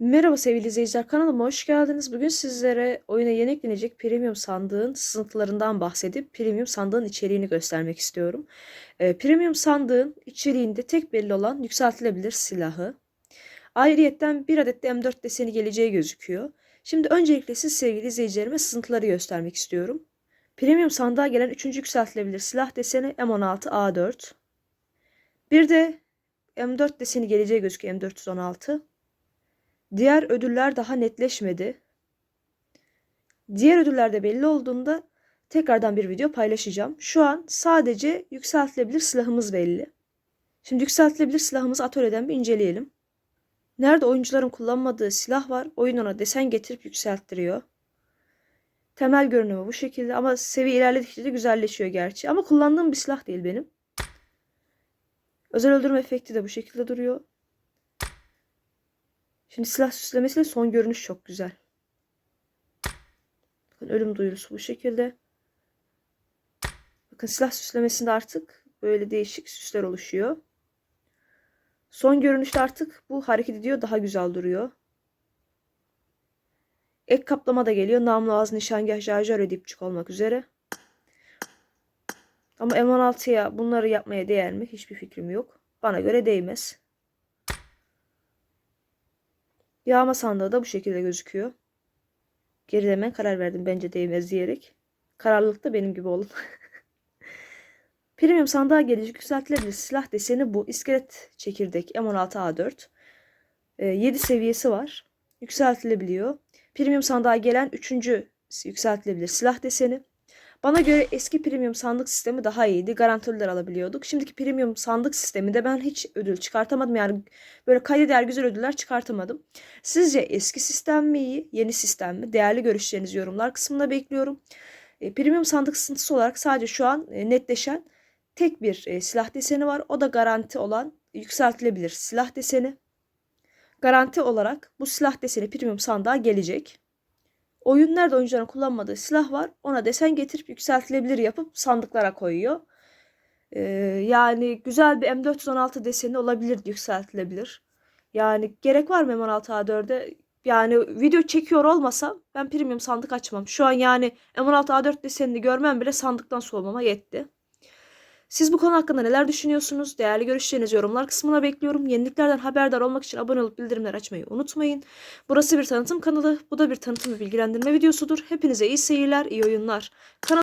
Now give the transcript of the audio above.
Merhaba sevgili izleyiciler kanalıma hoş geldiniz. Bugün sizlere oyuna yeni eklenecek premium sandığın sızıntılarından bahsedip premium sandığın içeriğini göstermek istiyorum. Ee, premium sandığın içeriğinde tek belli olan yükseltilebilir silahı. Ayrıyetten bir adet de M4 deseni geleceği gözüküyor. Şimdi öncelikle siz sevgili izleyicilerime sızıntıları göstermek istiyorum. Premium sandığa gelen 3. yükseltilebilir silah deseni M16A4. Bir de M4 deseni geleceği gözüküyor M416. Diğer ödüller daha netleşmedi. Diğer ödüller de belli olduğunda tekrardan bir video paylaşacağım. Şu an sadece yükseltilebilir silahımız belli. Şimdi yükseltilebilir silahımızı atölyeden bir inceleyelim. Nerede oyuncuların kullanmadığı silah var, oyun ona desen getirip yükselttiriyor. Temel görünümü bu şekilde ama seviye ilerledikçe de güzelleşiyor gerçi. Ama kullandığım bir silah değil benim. Özel öldürme efekti de bu şekilde duruyor. Şimdi silah süslemesiyle son görünüş çok güzel. Bakın ölüm duyurusu bu şekilde. Bakın silah süslemesinde artık böyle değişik süsler oluşuyor. Son görünüşte artık bu hareket ediyor daha güzel duruyor. Ek kaplama da geliyor. Namlu ağız nişangah şarjör dipçik olmak üzere. Ama M16'ya bunları yapmaya değer mi? Hiçbir fikrim yok. Bana göre değmez. Yağma sandığı da bu şekilde gözüküyor. Gerileme karar verdim bence değmez diyerek. Kararlılıkta benim gibi olun. Premium sandığa gelecek yükseltilebilir silah deseni bu. İskelet çekirdek M16A4. E, 7 seviyesi var. Yükseltilebiliyor. Premium sandığa gelen 3. yükseltilebilir silah deseni. Bana göre eski premium sandık sistemi daha iyiydi. Garantörler alabiliyorduk. Şimdiki premium sandık sisteminde ben hiç ödül çıkartamadım. Yani böyle kaydeder güzel ödüller çıkartamadım. Sizce eski sistem mi iyi, yeni sistem mi? Değerli görüşlerinizi yorumlar kısmında bekliyorum. E, premium sandık sıntısı olarak sadece şu an e, netleşen tek bir e, silah deseni var. O da garanti olan yükseltilebilir silah deseni. Garanti olarak bu silah deseni premium sandığa gelecek. Oyun nerede oyuncuların kullanmadığı silah var. Ona desen getirip yükseltilebilir yapıp sandıklara koyuyor. Ee, yani güzel bir M416 deseni olabilir yükseltilebilir. Yani gerek var mı M16A4'e? Yani video çekiyor olmasam ben premium sandık açmam. Şu an yani M16A4 desenini görmem bile sandıktan soğumama yetti. Siz bu konu hakkında neler düşünüyorsunuz? Değerli görüşlerinizi yorumlar kısmına bekliyorum. Yeniliklerden haberdar olmak için abone olup bildirimler açmayı unutmayın. Burası bir tanıtım kanalı. Bu da bir tanıtım ve bilgilendirme videosudur. Hepinize iyi seyirler, iyi oyunlar. Kanal